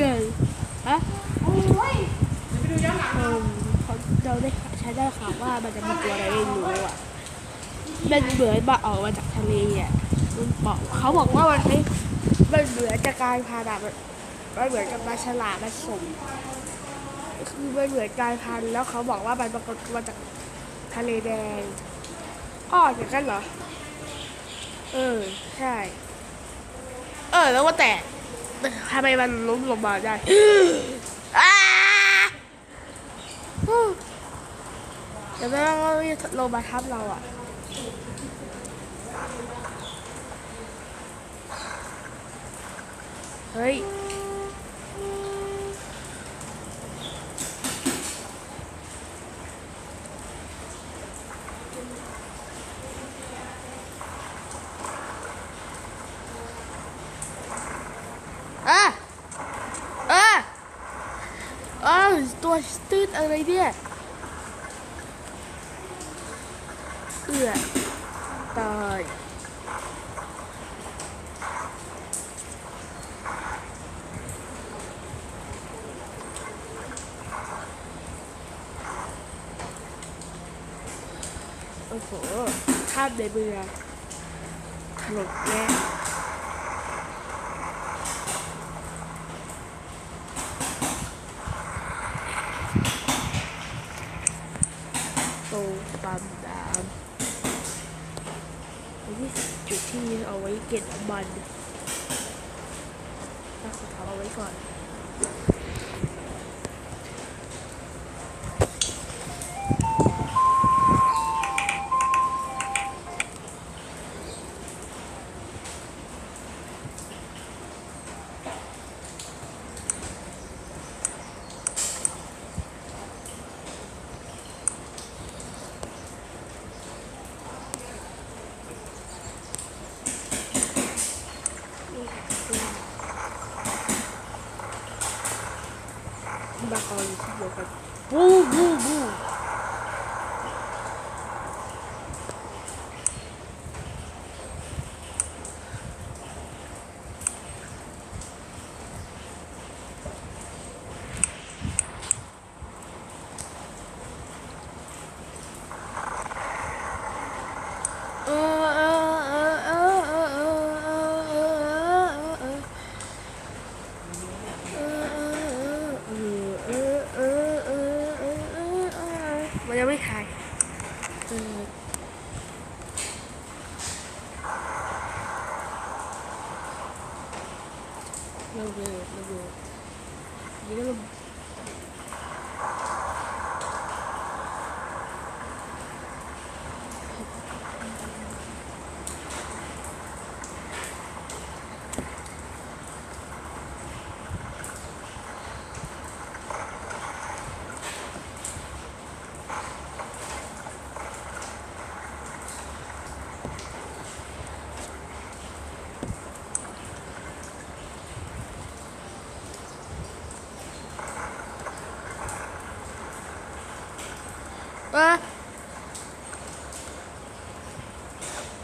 ไงฮะโอ้ยไปดูย้อนหลังเขาเราได้ใช้ได้ข่าวว่ามันจะมีตัวอะไรไม่รู้อะมันเหมือนมาออกมาจากทะเลอะมันบอกเขาบอกว่ามันไม่มันเหมือนจะกลายพันธุ์อะมันมันเหมือนกับปลาฉลามผสมคือมันเหมือนกลายพันธุ์แล้วเขาบอกว่ามันปรากฏมาจากทะเลแดงอ้ออย่างนั้นเหรอ เออ ใช่ เออ แล้วว่าแต่ ทำไมมันล้มลงมาได้อ้าฮู้เดี๋ยวแม่งก็ลงมาทับเราอะเฮ้ย อะอะอ้าว ตัวตืดอะไรเนี่ยเอือตายโอ้โหข้ามในเมืองถนนแย่ เก็ตบอลรักษาเอาไว้ก่อน bakal disitu kan. Bu bu bu. ba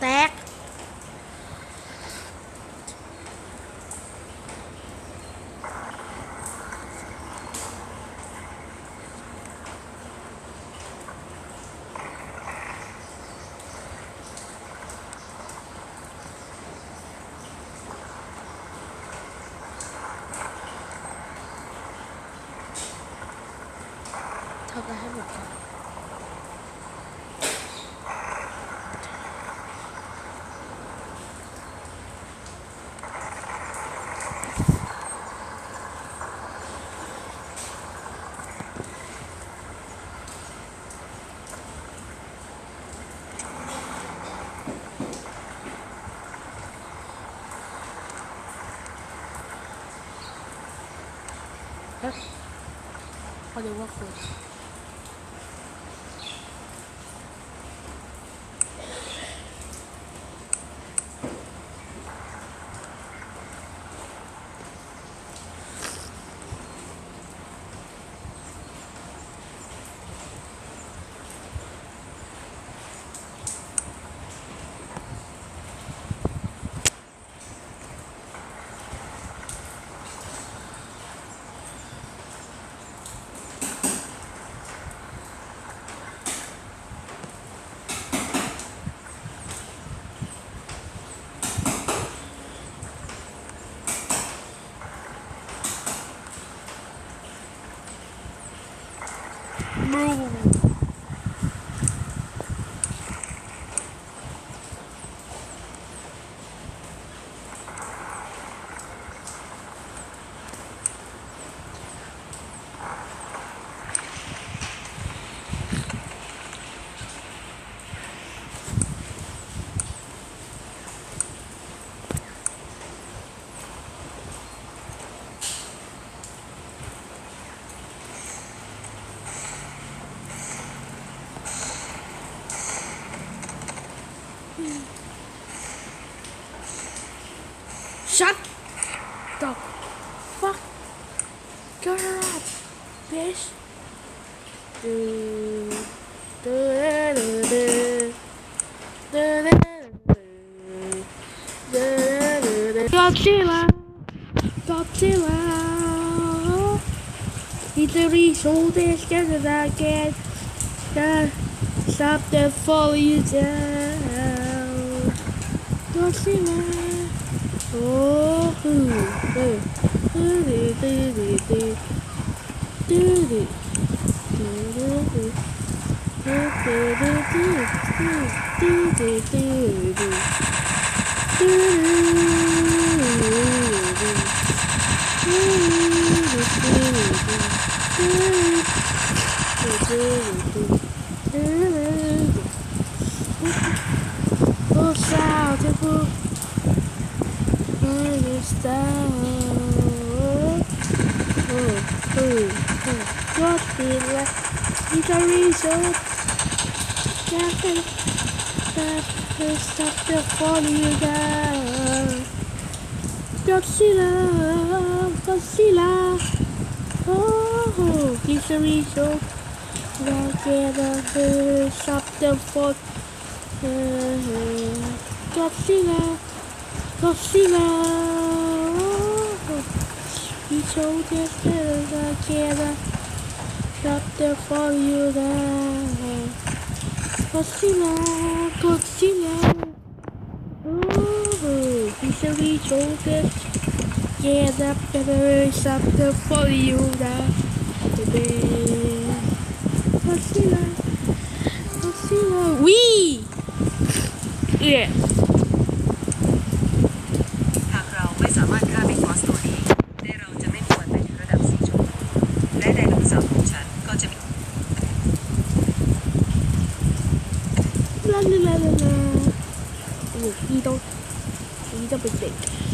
tẹt. Thôi ra hết một rồi Olha o coisa. Shut the fuck girl up, bitch. Do, do, do, do, do, do, do, do, Godzilla, Godzilla. He's the reason this because I can't stop, the follow you down. Godzilla. おふうでふりでりでで Sao? Oh, oh, oh. Godzilla is a result can that will stop the fall you down. Godzilla, Godzilla, oh, is a result that can stop the fall. Uh, Godzilla, Godzilla. shoulders de like queda Drop there for you then Godzilla, Godzilla Ooh, easily shoulders Yeah, that ever is up there for you da bebê Godzilla Godzilla, wee! Yeah. la la la la la. Oh, he don't. He don't break.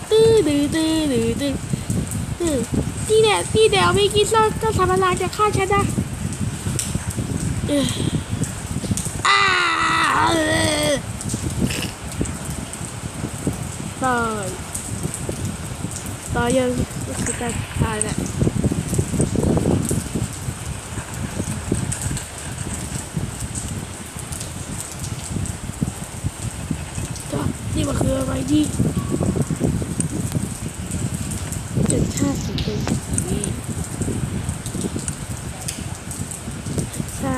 ตื้อดื้อตื้อดื้อตื้อที่เดดที่เดวไม่คิดว่าเจ้าสามลาจะฆ่าฉันนะตายตายยังสุดการตายแหละนี่มันคืออะไรดี จุดห้าสิบเป็นสีนี้า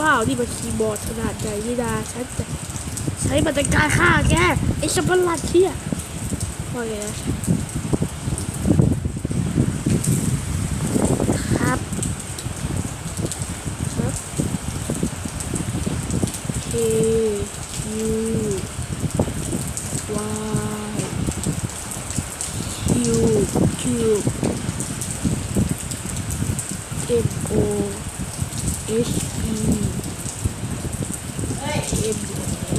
ว้าวนี่มันคีย์บอร์ดขนาดใหญ่นี่นาฉันจะใช้บัตรการฆ่าแกไอ้สัมภาระเที่ยว่าไงนะครับ ครับ K U Y Q Q M O S E M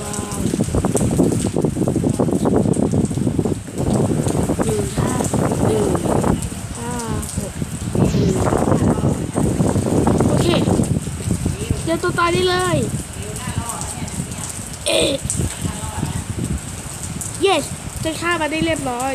Y หนึ่งห้าหนึ่งห้าหกหนึ่งโอเค เดี๋ยวตัวตายได้เลย เอ๊ะ yes จะฆ่ามาได้เรียบร้อย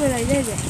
Pero.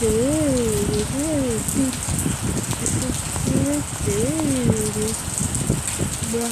Good, Сильний. Да.